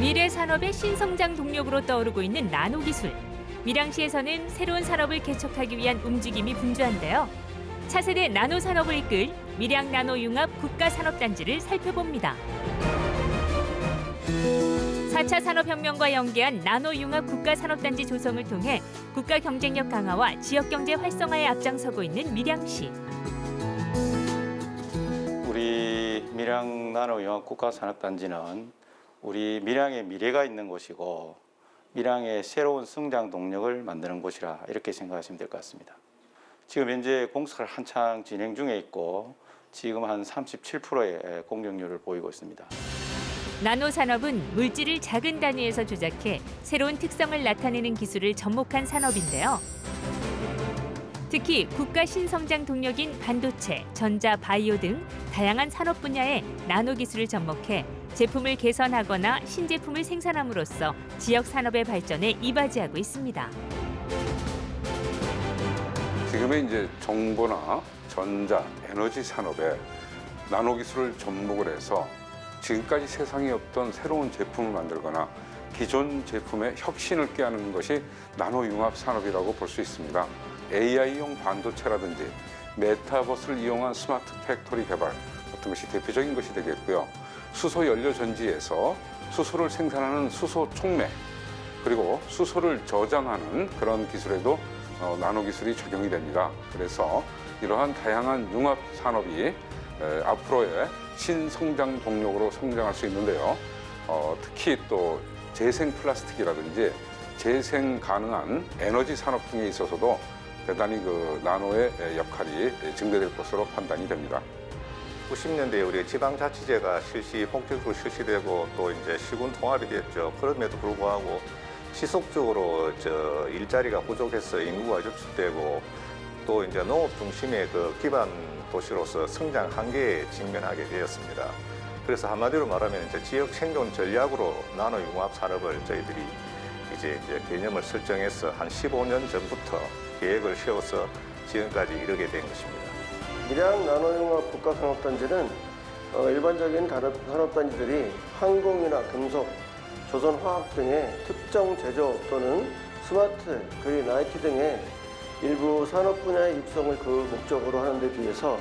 미래 산업의 신성장 동력으로 떠오르고 있는 나노 기술. 밀양시에서는 새로운 산업을 개척하기 위한 움직임이 분주한데요. 차세대 나노 산업을 이끌 밀양 나노 융합 국가 산업단지를 살펴봅니다. 4차 산업혁명과 연계한 나노 융합 국가 산업단지 조성을 통해 국가 경쟁력 강화와 지역 경제 활성화에 앞장서고 있는 밀양시. 우리 밀양 나노영합 국가산업단지는 우리 밀양의 미래가 있는 곳이고 밀양의 새로운 성장 동력을 만드는 곳이라 이렇게 생각하시면 될 것 같습니다. 지금 현재 공사를 한창 진행 중에 있고 지금 한 37%의 공격률을 보이고 있습니다. 나노 산업은 물질을 작은 단위에서 조작해 새로운 특성을 나타내는 기술을 접목한 산업인데요. 특히 국가 신성장 동력인 반도체, 전자, 바이오 등 다양한 산업 분야에 나노 기술을 접목해 제품을 개선하거나 신제품을 생산함으로써 지역 산업의 발전에 이바지하고 있습니다. 지금의 이제 정보나 전자, 에너지 산업에 나노 기술을 접목을 해서 지금까지 세상에 없던 새로운 제품을 만들거나 기존 제품에 혁신을 꾀하는 것이 나노 융합 산업이라고 볼 수 있습니다. AI용 반도체라든지 메타버스를 이용한 스마트 팩토리 개발 같은 것이 대표적인 것이 되겠고요. 수소 연료 전지에서 수소를 생산하는 수소 촉매 그리고 수소를 저장하는 그런 기술에도 어, 나노 기술이 적용이 됩니다. 그래서 이러한 다양한 융합 산업이 에, 앞으로의 신성장 동력으로 성장할 수 있는데요. 어, 특히 또 재생 플라스틱이라든지 재생 가능한 에너지 산업 등에 있어서도 대단히 그 나노의 에, 역할이 증대될 것으로 판단이 됩니다. 90년대에 우리 지방자치제가 실시 본격적으로 실시되고 또 이제 시군 통합이 됐죠. 그럼에도 불구하고 지속적으로 저 일자리가 부족해서 인구가 접수되고 또 이제 농업 중심의 그 기반 도시로서 성장 한계에 직면하게 되었습니다. 그래서 한마디로 말하면 이제 지역 생존 전략으로 나노 융합 산업을 저희들이 이제, 이제 개념을 설정해서 한 15년 전부터 계획을 세워서 지금까지 이르게 된 것입니다. 밀양 나노융합 국가산업단지는 어, 일반적인 다른 산업단지들이 항공이나 금속, 조선화학 등의 특정 제조 또는 스마트, 그린 IT 등의 일부 산업 분야의 입성을 그 목적으로 하는 데 비해서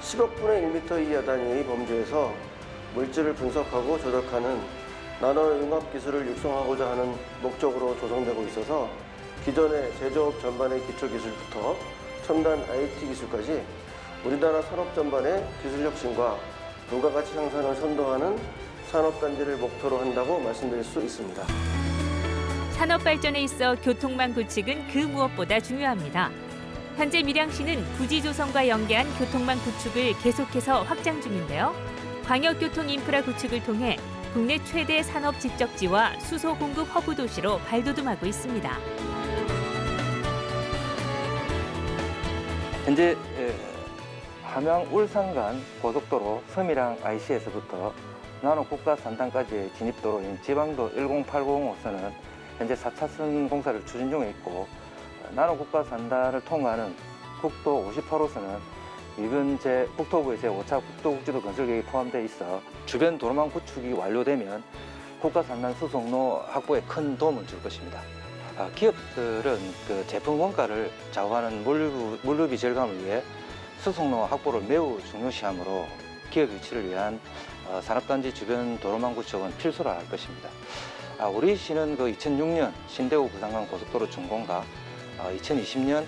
10억 분의 1m 이하 단위의 범주에서 물질을 분석하고 조작하는 나노융합 기술을 육성하고자 하는 목적으로 조성되고 있어서 기존의 제조업 전반의 기초 기술부터 첨단 IT 기술까지 우리나라 산업 전반의 기술 혁신과 부가가치 향상을 선도하는 산업단지를 목표로 한다고 말씀드릴 수 있습니다. 산업 발전에 있어 교통망 구축은 그 무엇보다 중요합니다. 현재 밀양시는 부지 조성과 연계한 교통망 구축을 계속해서 확장 중인데요. 광역교통 인프라 구축을 통해 국내 최대 산업 집적지와 수소 공급 허브 도시로 발돋움하고 있습니다. 현재 에, 함양 울산 간 고속도로 서미랑 IC에서부터 나노 국가 산단까지의 진입도로인 지방도 1080호선은 현재 4차선 공사를 추진 중에 있고 어, 나노 국가 산단을 통과하는 국도 58호선은 이번 제 국토부의 제 5차 국도국지도 건설 계획이 포함되어 있어 주변 도로망 구축이 완료되면 국가 산단 수송로 확보에 큰 도움을 줄 것입니다. 아, 기업들은 그 제품 원가를 좌우하는 물류, 물류비 절감을 위해 수송로 확보를 매우 중요시하므로 기업 유치를 위한 어, 산업단지 주변 도로망 구축은 필수라 할 것입니다. 아, 우리 시는 그 2006년 신대우 부산간 고속도로 준공과 어, 2020년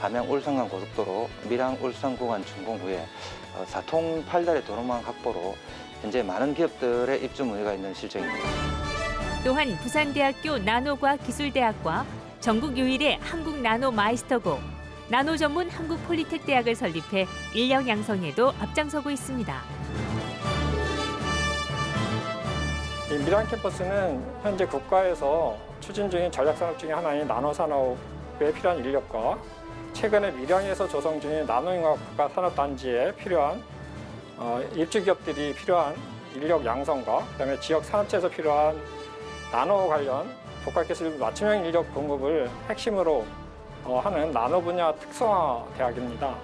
함양 울산간 고속도로 밀양 울산 구간 준공 후에 어, 사통 8달의 도로망 확보로 현재 많은 기업들의 입주 문의가 있는 실정입니다. 또한 부산대학교 나노과학기술대학과 전국 유일의 한국 나노 마이스터고 나노 전문 한국 폴리텍 대학을 설립해 인력 양성에도 앞장서고 있습니다. 이 밀양 캠퍼스는 현재 국가에서 추진 중인 전략 산업 중에 하나인 나노 산업에 필요한 인력과 최근에 밀양에서 조성 중인 나노융합 국가 산업 단지에 필요한 어, 입주 기업들이 필요한 인력 양성과 그다음에 지역 산업체에서 필요한 나노 관련 복합 기술 맞춤형 인력 공급을 핵심으로 어, 하는 나노 분야 특성화 대학입니다.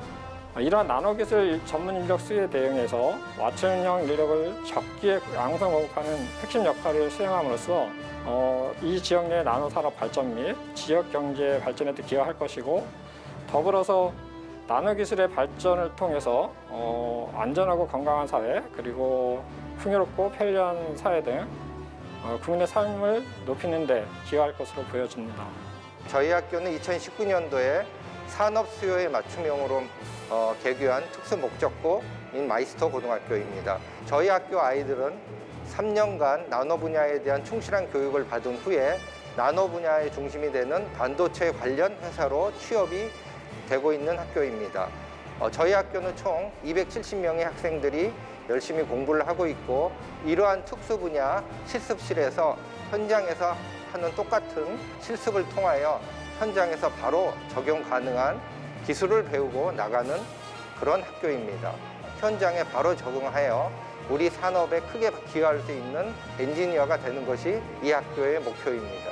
어, 이러한 나노기술 전문 인력 수에 대응해서 맞춤형 인력을 적기에 양성 공급하는 핵심 역할을 수행함으로써 어, 이 지역 내 나노 산업 발전 및 지역 경제 발전에도 기여할 것이고 더불어서 나노 기술의 발전을 통해서 어, 안전하고 건강한 사회 그리고 풍요롭고 편리한 사회 등 어, 국민의 삶을 높이는 데 기여할 것으로 보여집니다. 저희 학교는 2019년도에 산업 수요에 맞춤형으로 어, 개교한 특수 목적고인 마이스터 고등학교입니다. 저희 학교 아이들은 3년간 나노 분야에 대한 충실한 교육을 받은 후에 나노 분야의 중심이 되는 반도체 관련 회사로 취업이 되고 있는 학교입니다. 어, 저희 학교는 총 270명의 학생들이 열심히 공부를 하고 있고 이러한 특수 분야 실습실에서 현장에서 하는 똑같은 실습을 통하여 현장에서 바로 적용 가능한 기술을 배우고 나가는 그런 학교입니다. 현장에 바로 적응하여 우리 산업에 크게 기여할 수 있는 엔지니어가 되는 것이 이 학교의 목표입니다.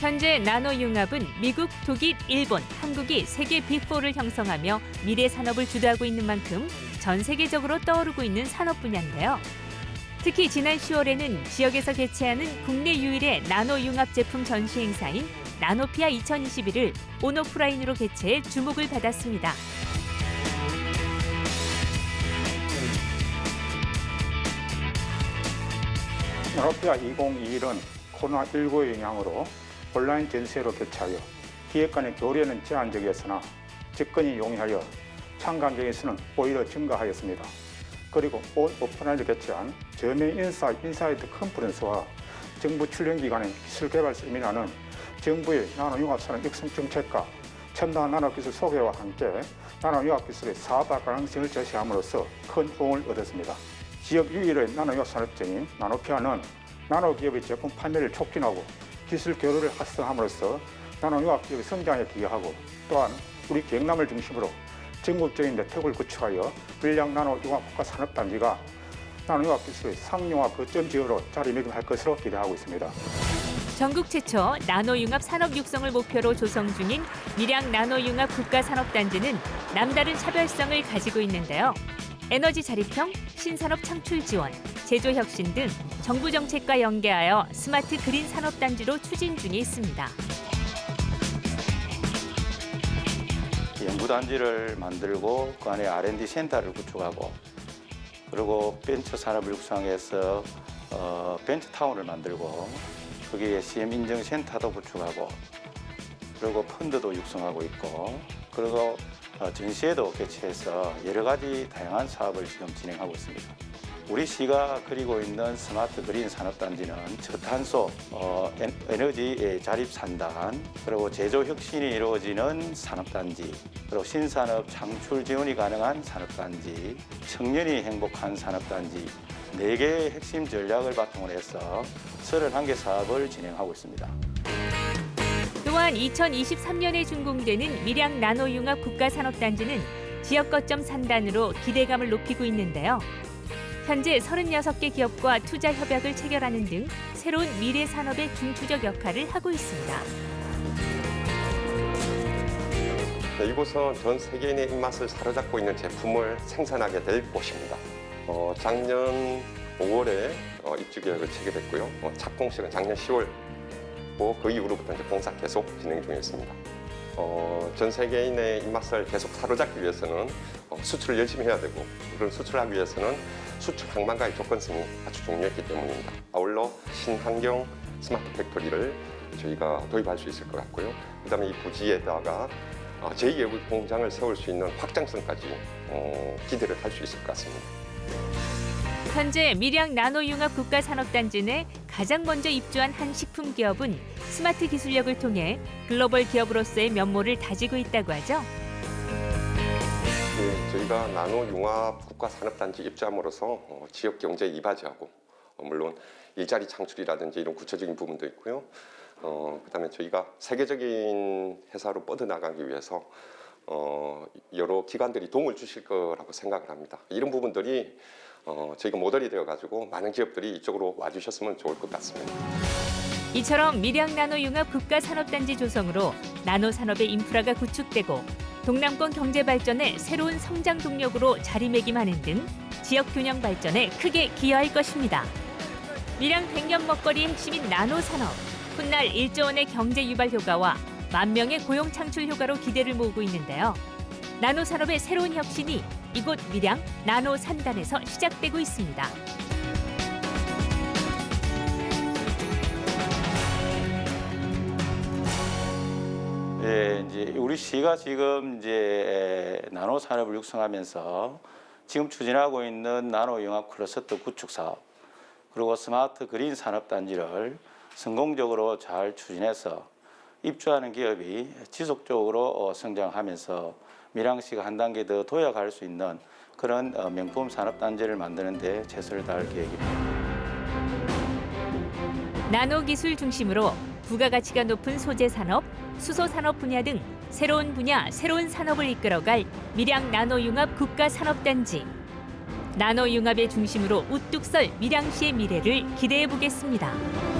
현재 나노융합은 미국, 독일, 일본, 한국이 세계 빅4를 형성하며 미래 산업을 주도하고 있는 만큼 전 세계적으로 떠오르고 있는 산업 분야인데요. 특히 지난 10월에는 지역에서 개최하는 국내 유일의 나노 융합 제품 전시 행사인 나노피아 2021을 온오프라인으로 개최해 주목을 받았습니다. 나노피아 2021은 코로나19의 영향으로 온라인 전시회로 개최하여 기획 간의 교류에는 제한적이었으나 접근이 용이하여 참관객에서는 오히려 증가하였습니다. 그리고 온 오픈라인을 개최한 저명 인사 인사이트 컨퍼런스와 정부 출연기관의 기술개발 세미나는 정부의 나노융합산업 육성 정책과 첨단 나노기술 소개와 함께 나노융합기술의 사업화 가능성을 제시함으로써 큰 호응을 얻었습니다. 지역 유일의 나노융합 산업체인 나노피아는 나노기업의 제품 판매를 촉진하고 기술 교류를 활성화함으로써 나노융합 기업의 성장에 기여하고 또한 우리 경남을 중심으로 전국적인 네트워크를 구축하여 물량 나노 융합 국가 산업단지가 나노 융합 기술의 상용화 거점 지역으로 자리매김할 것으로 기대하고 있습니다. 전국 최초 나노융합 산업 육성을 목표로 조성 중인 밀양 나노융합 국가산업단지는 남다른 차별성을 가지고 있는데요. 에너지 자립형, 신산업 창출 지원, 제조 혁신 등 정부 정책과 연계하여 스마트 그린 산업단지로 추진 중에 있습니다. 연구단지를 만들고 그 안에 R&D 센터를 구축하고 그리고 벤처 산업을 육성해서 어, 벤처타운을 만들고 거기에 CM 인증 센터도 구축하고 그리고 펀드도 육성하고 있고 그리고 어, 전시회도 개최해서 여러 가지 다양한 사업을 지금 진행하고 있습니다. 우리 시가 그리고 있는 스마트 그린 산업단지는 저탄소 어, 엔- 에너지 자립 산단 그리고 제조 혁신이 이루어지는 산업단지 그리고 신산업 창출 지원이 가능한 산업단지 청년이 행복한 산업단지 네 개의 핵심 전략을 바탕으로 해서 31개 사업을 진행하고 있습니다. 또한 2023년에 준공되는 밀양 나노융합 국가산업단지는 지역 거점 산단으로 기대감을 높이고 있는데요. 현재 36개 기업과 투자 협약을 체결하는 등 새로운 미래 산업의 중추적 역할을 하고 있습니다. 네, 이곳은 전 세계인의 입맛을 사로잡고 있는 제품을 생산하게 될 곳입니다. 어, 작년 5월에 어, 입주 계약을 체결했고요. 어, 착공식은 작년 10월, 그 이후로부터 이제 공사 계속 진행 중에 있습니다. 어, 전 세계인의 입맛을 계속 사로잡기 위해서는 어, 수출을 열심히 해야 되고 그런 수출을 하기 위해서는 수출 항만가의 조건성이 아주 중요했기 때문입니다. 아울러 신환경 스마트 팩토리를 저희가 도입할 수 있을 것 같고요. 그다음에 이 부지에다가 어, 제2의 공장을 세울 수 있는 확장성까지 어, 기대를 할 수 있을 것 같습니다. 현재 밀양 나노융합 국가산업단지 내 가장 먼저 입주한 한 식품 기업은 스마트 기술력을 통해 글로벌 기업으로서의 면모를 다지고 있다고 하죠. 네, 저희가 나노 융합 국가 산업단지 입주함으로써 어, 지역 경제에 이바지하고 어, 물론 일자리 창출이라든지 이런 구체적인 부분도 있고요. 어, 그다음에 저희가 세계적인 회사로 뻗어나가기 위해서 어, 여러 기관들이 도움을 주실 거라고 생각을 합니다. 이런 부분들이 어, 저희가 모델이 되어가지고 많은 기업들이 이쪽으로 와주셨으면 좋을 것 같습니다. 이처럼 밀양 나노 융합 국가 산업단지 조성으로 나노 산업의 인프라가 구축되고 동남권 경제 발전의 새로운 성장 동력으로 자리매김하는 등 지역 균형 발전에 크게 기여할 것입니다. 밀양 백년 먹거리의 핵심인 나노 산업, 훗날 1조 원의 경제 유발 효과와 만 명의 고용 창출 효과로 기대를 모으고 있는데요. 나노 산업의 새로운 혁신이 이곳 밀양 나노 산단에서 시작되고 있습니다. 예, 이제 우리 시가 지금 이제 나노 산업을 육성하면서 지금 추진하고 있는 나노 융합 클러스터 구축 사업 그리고 스마트 그린 산업 단지를 성공적으로 잘 추진해서 입주하는 기업이 지속적으로 어, 성장하면서 밀양시가 한 단계 더 도약할 수 있는 그런 어, 명품 산업 단지를 만드는 데 최선을 다할 계획입니다. 나노 기술 중심으로 부가가치가 높은 소재 산업, 수소 산업 분야 등 새로운 분야, 새로운 산업을 이끌어갈 밀양 나노융합 국가산업단지. 나노융합의 중심으로 우뚝 설 밀양시의 미래를 기대해 보겠습니다.